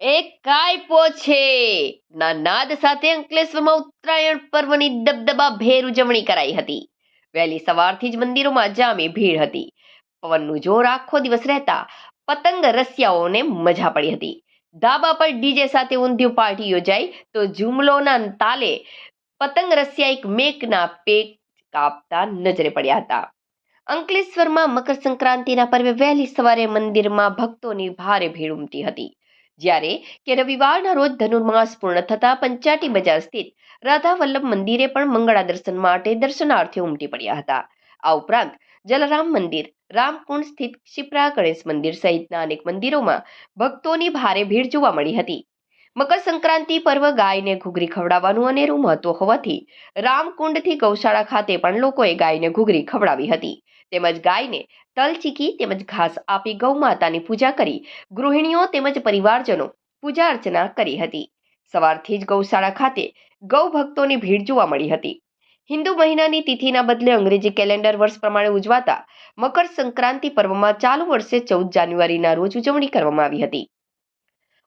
એક કાયપો છે. ના નાદ સાથે અંકલેશ્વરમાં ઉત્તરાયણ પર્વની દબદબા ભેર ઉજવણી કરાઈ હતી. વહેલી સવારથી જ મંદિરોમાં જામી ભીડ હતી. પવનનું જોર આખો દિવસ રહેતા પતંગ રસિયાઓને મજા પડી હતી. ધાબા પર ડીજે સાથે ઊંધિયું પાર્ટી યોજાઈ તો જુમલોના તાલે પતંગ રસિયા એક મેકના પેટ કાપતા નજરે પડ્યા હતા. અંકલેશ્વરમાં મકર સંક્રાંતિના પર્વે વહેલી સવારે મંદિરમાં ભક્તોની ભારે ભીડ ઉમટી હતી. જ્યારે કે રવિવારના રોજ ધનુર્માસ પૂર્ણ થતા પંચાટી બજાર સ્થિત રાધા વલ્લભ મંદિરે પણ મંગળા દર્શન માટે દર્શનાર્થીઓ ઉમટી પડ્યા હતા. આ ઉપરાંત જલરામ મંદિર, રામકુંડ સ્થિત ક્ષિપ્રા ગણેશ મંદિર સહિતના અનેક મંદિરોમાં ભક્તોની ભારે ભીડ જોવા મળી હતી. મકર સંક્રાંતિ પર્વ ગાયને ઘૂઘરી ખવડાવવાનું અનેરું મહત્વ હોવાથી રામકુંડથી ગૌશાળા ખાતે પણ લોકોએ ગાયને ઘૂઘરી ખવડાવી હતી. તેમજ ગાયને તલ ચીકી તેમજ ઘાસ આપી ગૌ માતાની પૂજા કરી ગૃહિણીઓ તેમજ પરિવારજનો પૂજા અર્ચના કરી હતી. સવારથી જ ગૌશાળા ખાતે ગૌ ભક્તોની ભીડ જોવા મળી હતી. હિન્દુ મહિનાની તિથિના બદલે અંગ્રેજી કેલેન્ડર વર્ષ પ્રમાણે ઉજવાતા મકર સંક્રાંતિ પર્વમાં ચાલુ વર્ષે ચૌદ જાન્યુઆરીના રોજ ઉજવણી કરવામાં આવી હતી.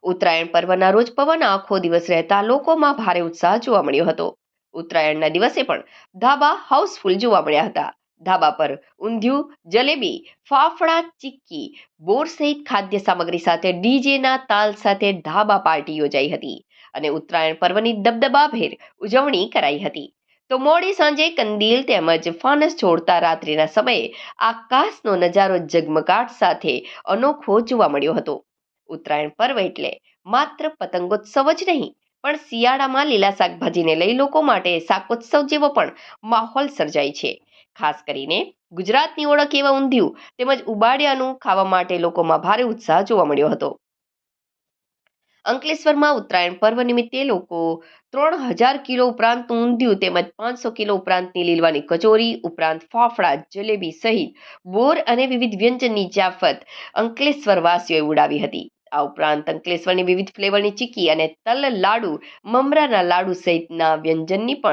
ઉત્તરાયણ પર્વના રોજ પવન આખો દિવસ રહેતા લોકોમાં ભારે ઉત્સાહ જોવા મળ્યો હતો. ઉત્તરાયણના દિવસે પણ ધાબા હાઉસફુલ જોવા મળ્યા હતા. ધાબા પર ઊંધિયું, જલેબી, ફાફડા, ચીક્કી, બોર સહિત ખાદ્ય સામગ્રી સાથે ડીજેના તાલ સાથે ધાબા પાર્ટી યોજાઈ હતી અને ઉત્તરાયણ પર્વની દબદબાભેર ઉજવણી કરાઈ હતી. તો મોડી સાંજે કંદીલ તેમજ ફાનસ છોડતા રાત્રિના સમયે આકાશનો નજારો ઝગમગાટ સાથે અનોખો જોવા મળ્યો હતો. ઉત્તરાયણ પર્વ એટલે માત્ર પતંગોત્સવ જ નહીં, પણ શિયાળામાં લીલા શાકભાજીને લઈ લોકો માટે શાકોત્સવ જેવો પણ માહોલ સર્જાય છે. ખાસ કરીને ગુજરાતની ઓળખ એવા ઊંધિયું તેમજ ઉબાડિયાનું ખાવા માટે લોકોમાં ભારે ઉત્સાહ જોવા મળ્યો હતો. અંકલેશ્વરમાં ઉત્તરાયણ પર્વ નિમિત્તે લોકો ત્રણ હજાર કિલો ઉપરાંત ઊંધિયું તેમજ પાંચસો કિલો ઉપરાંતની લીલવાની કચોરી, ઉપરાંત ફાફડા, જલેબી સહિત બોર અને વિવિધ વ્યંજનની જાફત અંકલેશ્વર વાસીઓએ ઉડાવી હતી. આ ઉપરાંત અંકલેશ્વરની વિવિધ ફ્લેવરની ચીકી અને તલ લાડુ મમરાના લાડુ સહિતના વ્યંજનની પણ